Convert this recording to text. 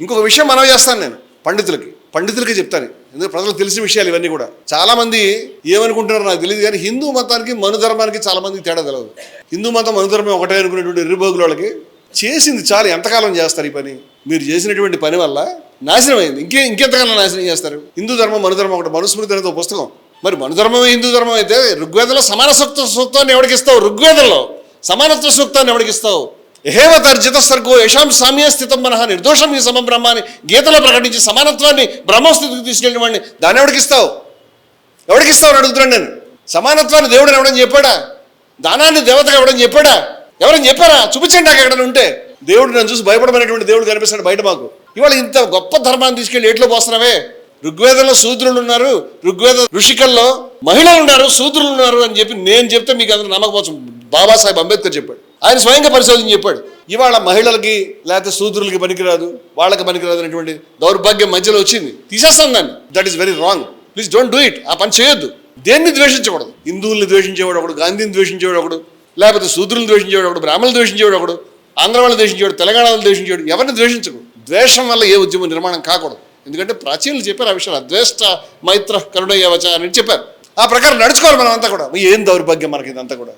ఇంకొక విషయం మనవి చేస్తాను నేను పండితులకి. పండితులకి చెప్తాను. ఎందుకంటే ప్రజలకు తెలిసిన విషయాలు ఇవన్నీ కూడా. చాలా మంది ఏమనుకుంటున్నారో నాకు తెలియదు కానీ హిందూ మతానికి మను ధర్మానికి చాలా తేడా తెలియదు హిందూ మతం మను ధర్మం ఒకటే అనుకునేటువంటి ఎర్రిబోగుల వాళ్ళకి చేసింది చాలు ఎంతకాలం చేస్తారు ఈ పని? మీరు చేసినటువంటి పని వల్ల నాశనం అయింది. ఇంకే ఇంకెంతకాలం నాశనం చేస్తారు? హిందూ ధర్మం మనుధర్మం ఒకటి మనుస్మృతి అనేది ఒక పుస్తకం. మరి మను హిందూ ధర్మం అయితే ఋగ్వేదంలో సమాన సూక్త సూక్తాన్ని ఎవరికి ఇస్తావు? ఋగ్వేదంలో సమానత్వ సూక్తాన్ని ఎవరికి ఇస్తావు? హేవ తర్జిత సర్గో యశాం సామ్య స్థితం మనహ నిర్దోషం ఈ సమ బ్రహ్మ అని గీతలో ప్రకటించి సమానత్వాన్ని బ్రహ్మస్థితికి తీసుకెళ్ళిన వాడిని దాన్ని ఎవడికిస్తావు ఎవడికిస్తావు అని అడుగుతున్నాను నేను. సమానత్వాన్ని దేవుడు ఎవడని చెప్పాడా? దానాన్ని దేవతగా ఎవడని చెప్పాడా? ఎవరని చెప్పారా? చూపించండి నాకు ఎక్కడ ఉంటే. దేవుడు నన్ను చూసి భయపడమైనటువంటి దేవుడు కనిపిస్తాడు బయట మాకు. ఇవాళ ఇంత గొప్ప ధర్మాన్ని తీసుకెళ్ళి ఏట్లో పోస్తున్నావే? ఋగ్వేదంలో శూద్రులు ఉన్నారు ఋగ్వేద ఋషికల్లో మహిళలు ఉన్నారు శూద్రులు ఉన్నారు అని చెప్పి నేను చెప్తే మీకు అందరూ నమ్మకపోవచ్చు. బాబాసాహెబ్ అంబేద్కర్ చెప్పాడు. ఆయన స్వయంగా పరిశోధన చెప్పాడు. ఇవాళ మహిళలకి లేకపోతే శూద్రులకి పనికిరాదు వాళ్ళకి పనికిరాదు అనేటువంటి దౌర్భాగ్యం మధ్యలో వచ్చింది. తీసేస్తాను దాన్ని. That is very wrong please don't do it ఆ పని చేయొద్దు. దేన్ని ద్వేషించకూడదు? హిందువుల్ని ద్వేషించేవాడు ఒకడు గాంధీని ద్వేషించేవాడు ఒకడు లేకపోతే శూద్రులను ద్వేషించేవాడు ఒకడు బ్రాహ్మణులు ద్వేషించేవాడు ఒకడు ఆంధ్ర వాళ్ళని ద్వేషించేవాడు తెలంగాణ వాళ్ళు ద్వేషించేవాడు ఎవరిని ద్వేషించకూడదు ద్వేషం వల్ల ఏ ఉద్యమం నిర్మాణం కాకూడదు. ఎందుకంటే ప్రాచీనులు చెప్పారు ఆ విషయాలు. అద్వేష్ట మైత్ర కరుణయ్యవచ అని చెప్పారు. ఆ ప్రకారం నడుచుకోవాలి మనం అంతా కూడా. ఏం దౌర్భాగ్యం మనకి ఇదంతా కూడా?